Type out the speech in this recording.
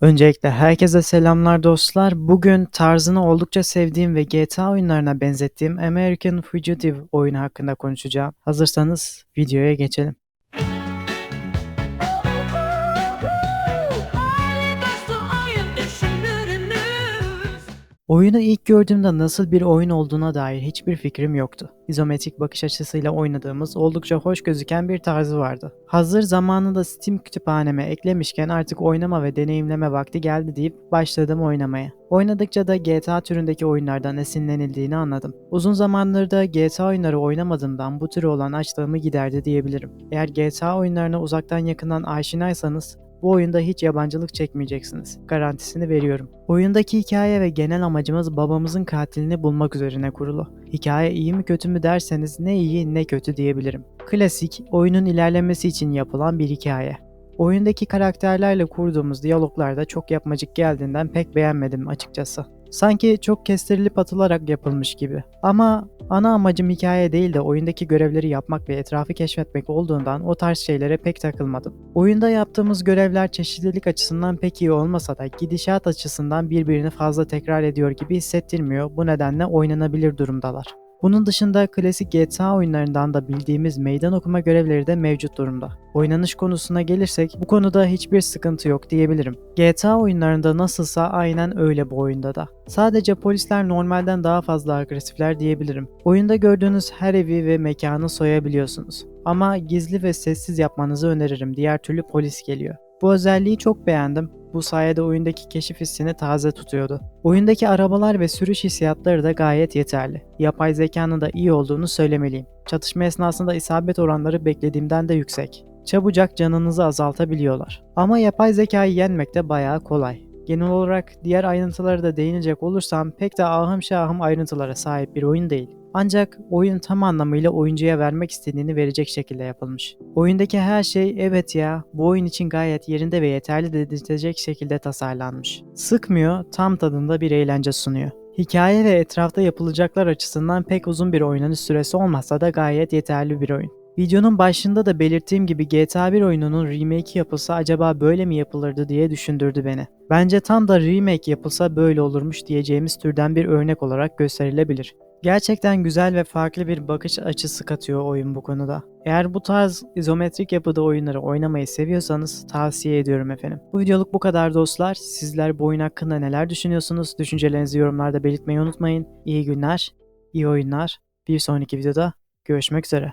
Öncelikle herkese selamlar dostlar. Bugün tarzını oldukça sevdiğim ve GTA oyunlarına benzettiğim American Fugitive oyunu hakkında konuşacağım. Hazırsanız videoya geçelim. Oyunu ilk gördüğümde nasıl bir oyun olduğuna dair hiçbir fikrim yoktu. İzometrik bakış açısıyla oynadığımız oldukça hoş gözüken bir tarzı vardı. Hazır zamanında Steam kütüphaneme eklemişken artık oynama ve deneyimleme vakti geldi deyip başladım oynamaya. Oynadıkça da GTA türündeki oyunlardan esinlenildiğini anladım. Uzun zamandır da GTA oyunları oynamadığımdan bu türü olan açlığımı giderdi diyebilirim. Eğer GTA oyunlarına uzaktan yakından aşinaysanız bu oyunda hiç yabancılık çekmeyeceksiniz. Garantisini veriyorum. Oyundaki hikaye ve genel amacımız babamızın katilini bulmak üzerine kurulu. Hikaye iyi mi kötü mü derseniz ne iyi ne kötü diyebilirim. Klasik, oyunun ilerlemesi için yapılan bir hikaye. Oyundaki karakterlerle kurduğumuz diyaloglar da çok yapmacık geldiğinden pek beğenmedim açıkçası. Sanki çok kestirilip atılarak yapılmış gibi. Ama ana amacım hikaye değil de oyundaki görevleri yapmak ve etrafı keşfetmek olduğundan o tarz şeylere pek takılmadım. Oyunda yaptığımız görevler çeşitlilik açısından pek iyi olmasa da gidişat açısından birbirini fazla tekrar ediyor gibi hissettirmiyor. Bu nedenle oynanabilir durumdalar. Bunun dışında klasik GTA oyunlarından da bildiğimiz meydan okuma görevleri de mevcut durumda. Oynanış konusuna gelirsek bu konuda hiçbir sıkıntı yok diyebilirim. GTA oyunlarında nasılsa aynen öyle bu oyunda da. Sadece polisler normalden daha fazla agresifler diyebilirim. Oyunda gördüğünüz her evi ve mekanı soyabiliyorsunuz. Ama gizli ve sessiz yapmanızı öneririm diğer türlü polis geliyor. Bu özelliği çok beğendim. Bu sayede oyundaki keşif hissini taze tutuyordu. Oyundaki arabalar ve sürüş hissiyatları da gayet yeterli. Yapay zekanın da iyi olduğunu söylemeliyim. Çatışma esnasında isabet oranları beklediğimden de yüksek. Çabucak canınızı azaltabiliyorlar. Ama yapay zekayı yenmek de bayağı kolay. Genel olarak diğer ayrıntılara da değinecek olursam pek de ahım şahım ayrıntılara sahip bir oyun değil. Ancak oyun tam anlamıyla oyuncuya vermek istediğini verecek şekilde yapılmış. Oyundaki her şey evet ya bu oyun için gayet yerinde ve yeterli dedirtecek şekilde tasarlanmış. Sıkmıyor, tam tadında bir eğlence sunuyor. Hikaye ve etrafta yapılacaklar açısından pek uzun bir oynanış süresi olmasa da gayet yeterli bir oyun. Videonun başında da belirttiğim gibi GTA 1 oyununun remake yapılsa acaba böyle mi yapılırdı diye düşündürdü beni. Bence tam da remake yapılsa böyle olurmuş diyeceğimiz türden bir örnek olarak gösterilebilir. Gerçekten güzel ve farklı bir bakış açısı katıyor oyun bu konuda. Eğer bu tarz izometrik yapıda oyunları oynamayı seviyorsanız tavsiye ediyorum efendim. Bu videoluk bu kadar dostlar. Sizler bu oyun hakkında neler düşünüyorsunuz? Düşüncelerinizi yorumlarda belirtmeyi unutmayın. İyi günler, iyi oyunlar. Bir sonraki videoda görüşmek üzere.